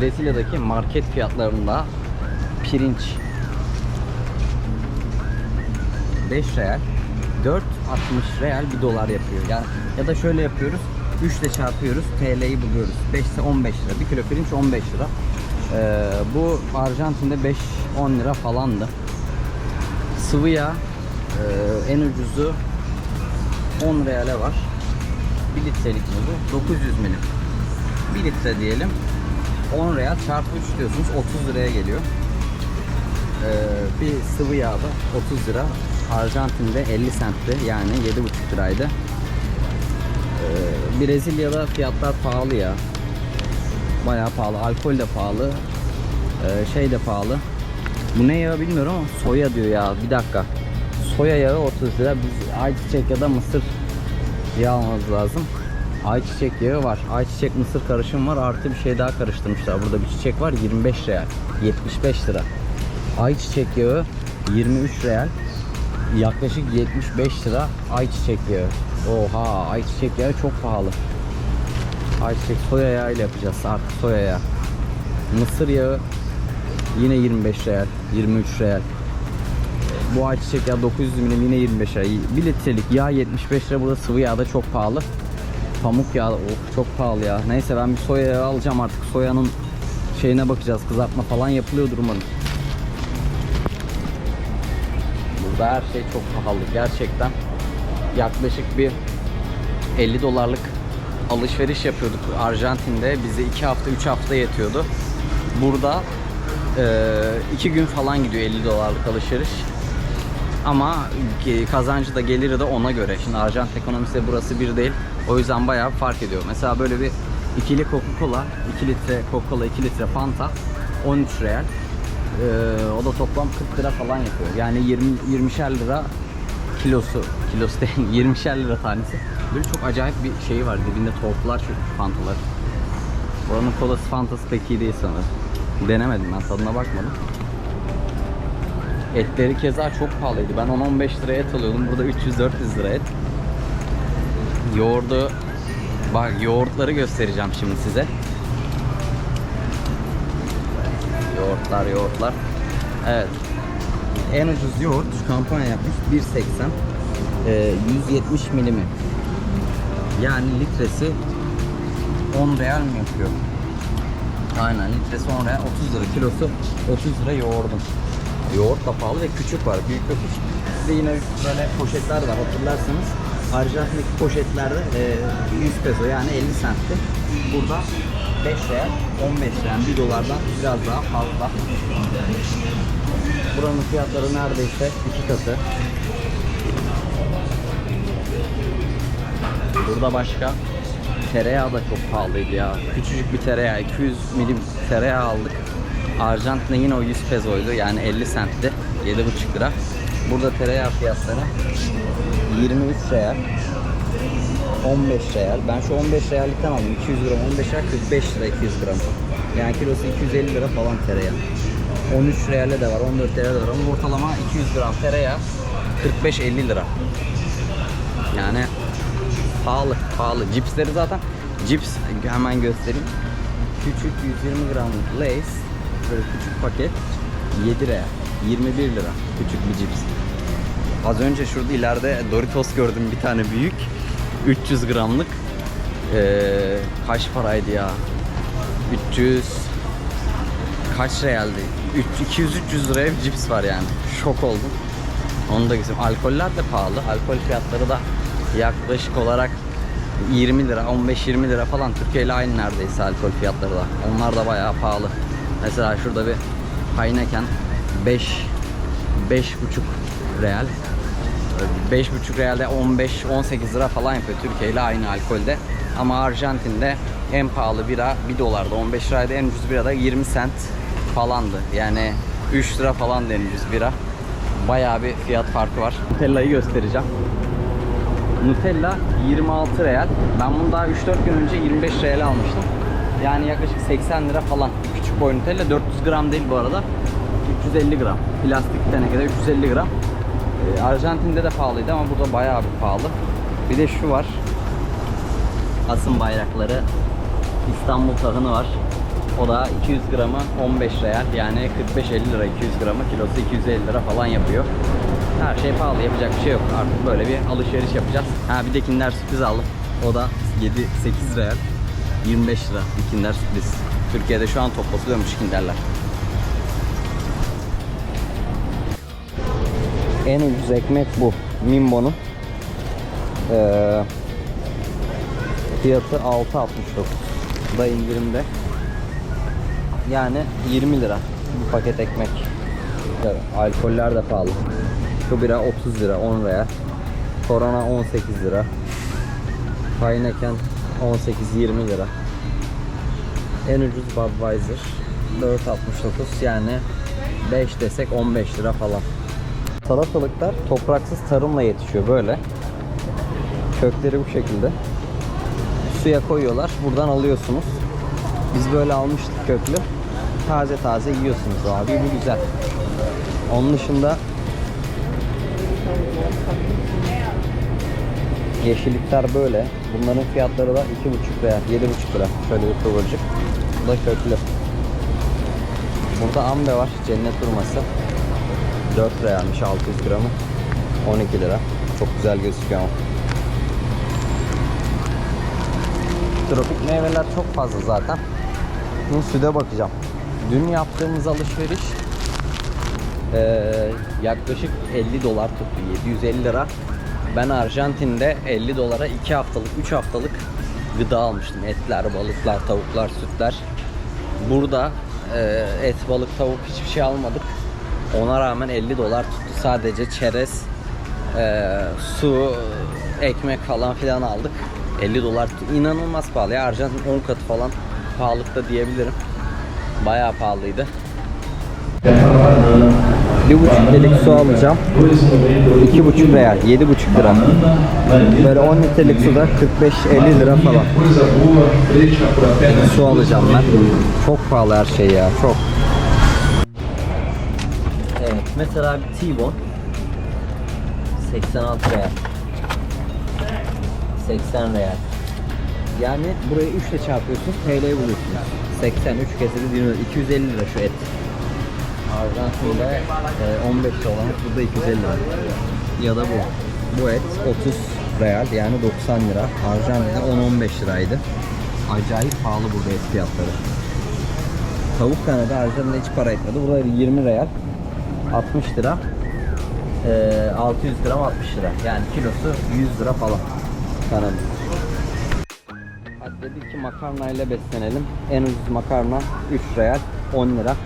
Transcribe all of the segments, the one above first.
Brezilya'daki market fiyatlarında pirinç 5 real 4.60 real 1 dolar yapıyor. Yani ya da şöyle yapıyoruz. 3 ile çarpıyoruz. TL'yi buluyoruz. 5 ise 15 lira. 1 kilo pirinç 15 lira. Ee, bu Arjantin'de 5-10 lira falandı. Sıvı yağ e, en ucuzu 10 reale var. 1 litrelik bu? 900 milim. 1 litre diyelim. 10 real çarpı 3 diyorsunuz 30 liraya geliyor. Ee, bir sıvı yağda 30 lira. Arjantin'de 50 centti yani 7,5 liraydı. Ee, Brezilya'da fiyatlar pahalı ya. Bayağı pahalı. Alkol de pahalı. Ee, şey de pahalı. Bu ne yağı bilmiyorum ama soya diyor ya. Bir dakika. Soya yağı 30 lira. Biz ayçiçek ya da mısır yağı almamız lazım. Ayçiçek yağı var. Ayçiçek mısır karışım var. Artı bir şey daha karıştırmışlar. Burada bir çiçek var. 25 real. 75 lira. Ayçiçek yağı 23 real. Yaklaşık 75 lira ayçiçek yağı. Oha ayçiçek yağı çok pahalı. Ayçiçek soya yağı ile yapacağız artık soya yağı. Mısır yağı yine 25 real, 23 real. Bu ayçiçek yağı 900 milim yine 25 lira. 1 litrelik yağ 75 lira. Burada sıvı yağ da çok pahalı. Pamuk yağı of çok pahalı ya. Neyse ben bir soya yağı alacağım artık. Soyanın şeyine bakacağız. Kızartma falan yapılıyordur umarım. Burada her şey çok pahalı gerçekten. Yaklaşık bir 50 dolarlık alışveriş yapıyorduk Arjantin'de. Bize 2 hafta 3 hafta yetiyordu. Burada 2 gün falan gidiyor 50 dolarlık alışveriş. Ama kazancı da geliri de ona göre. Şimdi Arjantin ekonomisi de burası bir değil. O yüzden bayağı fark ediyor. Mesela böyle bir ikili Coca-Cola, 2 litre Coca-Cola, 2 litre Fanta 13 real. Ee, o da toplam 40 lira falan yapıyor. Yani 20 20'şer lira kilosu, kilosu değil 20'şer lira tanesi. Böyle çok acayip bir şeyi var. Dibinde tortular şu fantalar. Oranın kolası fantası pek iyi değil sanırım. Denemedim ben tadına bakmadım. Etleri keza çok pahalıydı. Ben 10-15 liraya et alıyordum. Burada 300-400 lira et. Yoğurdu bak yoğurtları göstereceğim şimdi size. Yoğurtlar, yoğurtlar. Evet. En ucuz yoğurt kampanya yapmış 1.80. Ee, 170 milimi. Yani litresi 10 real mi yapıyor? Aynen litresi 10 real 30 lira kilosu 30 lira yoğurdun. Yoğurt da pahalı ve küçük var. Büyük ve küçük. De yine böyle poşetler var hatırlarsanız. Arjantin'deki poşetlerde e, 100 peso yani 50 centti. Burada 5 real 15 real 1 dolardan biraz daha fazla. Buranın fiyatları neredeyse iki katı. Burada başka tereyağı da çok pahalıydı ya. Küçücük bir tereyağı 200 milim tereyağı aldık. Arjantin'de yine o 100 pezoydu yani 50 centti 7,5 lira. Burada tereyağı fiyatları 23 real 15 real. Ben şu 15 reallikten aldım. 200 gram 15 real 45 lira 200 gram. Yani kilosu 250 lira falan tereyağı. 13 reale de var, 14 reale de var ama ortalama 200 gram tereyağı 45-50 lira. Yani pahalı, pahalı. Cipsleri zaten cips hemen göstereyim. Küçük 120 gramlık Lay's böyle küçük paket 7 lira. 21 lira küçük bir cips. Az önce şurada ileride Doritos gördüm bir tane büyük. 300 gramlık. Ee, kaç paraydı ya? 300 kaç realdi? 200-300 liraya bir cips var yani. Şok oldum. Onu da güzel. Alkoller de pahalı. Alkol fiyatları da yaklaşık olarak 20 lira, 15-20 lira falan. Türkiye ile aynı neredeyse alkol fiyatları da. Onlar da bayağı pahalı. Mesela şurada bir Heineken 5 5,5 real. 5,5 realde 15-18 lira falan yapıyor Türkiye ile aynı alkolde. Ama Arjantin'de en pahalı bira 1 dolarda 15 liraydı en ucuz bira da 20 cent falandı. Yani 3 lira falan en ucuz bira. Bayağı bir fiyat farkı var. Nutella'yı göstereceğim. Nutella 26 real. Ben bunu daha 3-4 gün önce 25 real almıştım. Yani yaklaşık 80 lira falan. Küçük boy Nutella 400 gram değil bu arada. 350 gram. Plastik tenekede 350 gram. Ee, Arjantin'de de pahalıydı ama burada bayağı bir pahalı. Bir de şu var. Asım bayrakları. İstanbul tahını var. O da 200 gramı 15 real yani 45-50 lira 200 gramı kilosu 250 lira falan yapıyor. Her şey pahalı yapacak bir şey yok. Artık böyle bir alışveriş yapacağız. Ha bir de Kinder sürpriz aldım. O da 7-8 real 25 lira bir Kinder sürpriz. Türkiye'de şu an toplatılıyormuş Kinderler. En ucuz ekmek bu. Mimbo'nun. Ee, fiyatı 6.69. Bu da indirimde. Yani 20 lira bir paket ekmek. Alkoller de pahalı. Şu bira 30 lira 10 liraya. Korona 18 lira. Heineken 18-20 lira. En ucuz Budweiser 4.69 yani 5 desek 15 lira falan. Salatalıklar topraksız tarımla yetişiyor böyle. Kökleri bu şekilde. Suya koyuyorlar. Buradan alıyorsunuz. Biz böyle almıştık köklü. Taze taze yiyorsunuz abi. Bu güzel. Onun dışında yeşillikler böyle. Bunların fiyatları da 2,5 lira, 7,5 lira. Şöyle bir kıvırcık. Bu da köklü. Burada ambe var. Cennet hurması. 4 liraymış 600 gramı. 12 lira. Çok güzel gözüküyor ama. Tropik meyveler çok fazla zaten. Şimdi süde bakacağım. Dün yaptığımız alışveriş eee, yaklaşık 50 dolar tuttu. 750 lira. Ben Arjantin'de 50 dolara 2 haftalık, 3 haftalık gıda almıştım. Etler, balıklar, tavuklar, sütler. Burada eee, et, balık, tavuk hiçbir şey almadık. Ona rağmen 50 dolar tuttu. Sadece çerez, eee, su, ekmek falan filan aldık. 50 dolar tuttu. İnanılmaz pahalı. Ya Arjantin 10 katı falan pahalılıkta diyebilirim. Bayağı pahalıydı. Bir buçuk litrelik su alacağım. İki buçuk real, yedi buçuk lira. Böyle 10 litrelik suda 45-50 lira falan. Su alacağım ben. Çok pahalı her şey ya, çok. Evet, mesela bir T-bone 86 real. 80 real. Yani burayı 3 ile çarpıyorsun, TL'yi buluyorsun. 83 kese de 20, 250 lira şu et. Arjantin'de e, 15 dolar, burada 250 lira. Ya da bu. Bu et 30 real yani 90 lira. Arjantin'de 10-15 liraydı. Acayip pahalı burada et fiyatları. Tavuk kanadı Arjantin'de hiç para etmedi. Burada 20 real. 60 lira. Ee, 600 gram 60 lira. Yani kilosu 100 lira falan. Kanadı. Dedik ki makarna ile beslenelim. En ucuz makarna 3 real 10 lira.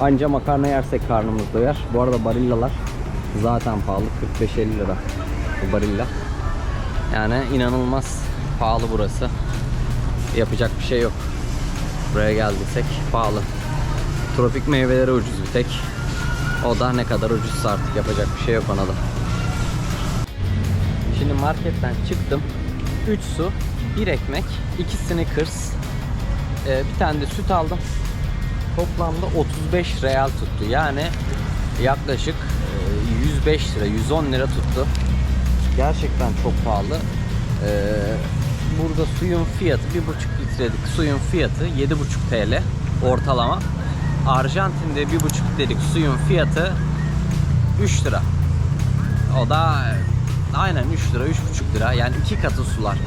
Anca makarna yersek karnımız doyar. Bu arada barillalar zaten pahalı. 45-50 lira bu barilla. Yani inanılmaz pahalı burası. Yapacak bir şey yok. Buraya geldiysek pahalı. Tropik meyveleri ucuz bir tek. O da ne kadar ucuzsa artık yapacak bir şey yok ona da. Şimdi marketten çıktım. 3 su, 1 ekmek, 2 Snickers, e, bir tane de süt aldım. Toplamda 35 real tuttu. Yani yaklaşık e, 105 lira, 110 lira tuttu. Gerçekten çok pahalı. E, Burada suyun fiyatı 1,5 litrelik suyun fiyatı 7,5 TL ortalama. Arjantin'de 1,5 litrelik suyun fiyatı 3 lira. O da e, aynen 3 lira, 3,5 lira. Yani iki katı sular.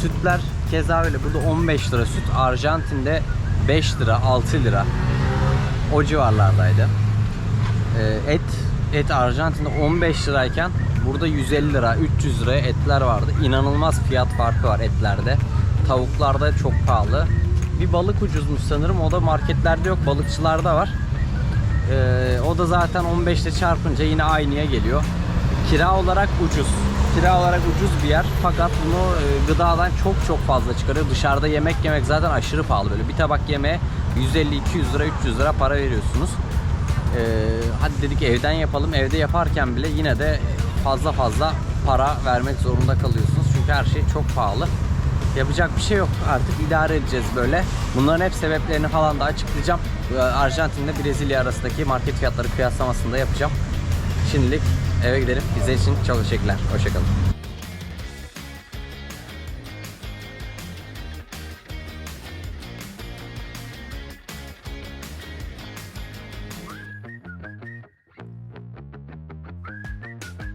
Sütler keza öyle. Burada 15 lira süt. Arjantin'de 5 lira, 6 lira. O civarlardaydı. Ee, et et Arjantin'de 15 lirayken burada 150 lira, 300 liraya etler vardı. İnanılmaz fiyat farkı var etlerde. Tavuklarda çok pahalı. Bir balık ucuzmuş sanırım. O da marketlerde yok. Balıkçılarda var. Ee, o da zaten 15 ile çarpınca yine aynıya geliyor. Kira olarak ucuz. Kira olarak ucuz bir yer. Fakat bunu e, gıdadan çok çok fazla çıkarıyor. Dışarıda yemek yemek zaten aşırı pahalı böyle. Bir tabak yemeğe 150-200 lira 300 lira para veriyorsunuz. Ee, hadi dedik evden yapalım. Evde yaparken bile yine de fazla fazla para vermek zorunda kalıyorsunuz. Çünkü her şey çok pahalı. Yapacak bir şey yok. Artık idare edeceğiz böyle. Bunların hep sebeplerini falan da açıklayacağım. Ee, Arjantin'le Brezilya arasındaki market fiyatları kıyaslamasını da yapacağım. Şimdilik eve gidelim. Bize için çok teşekkürler. Hoşçakalın.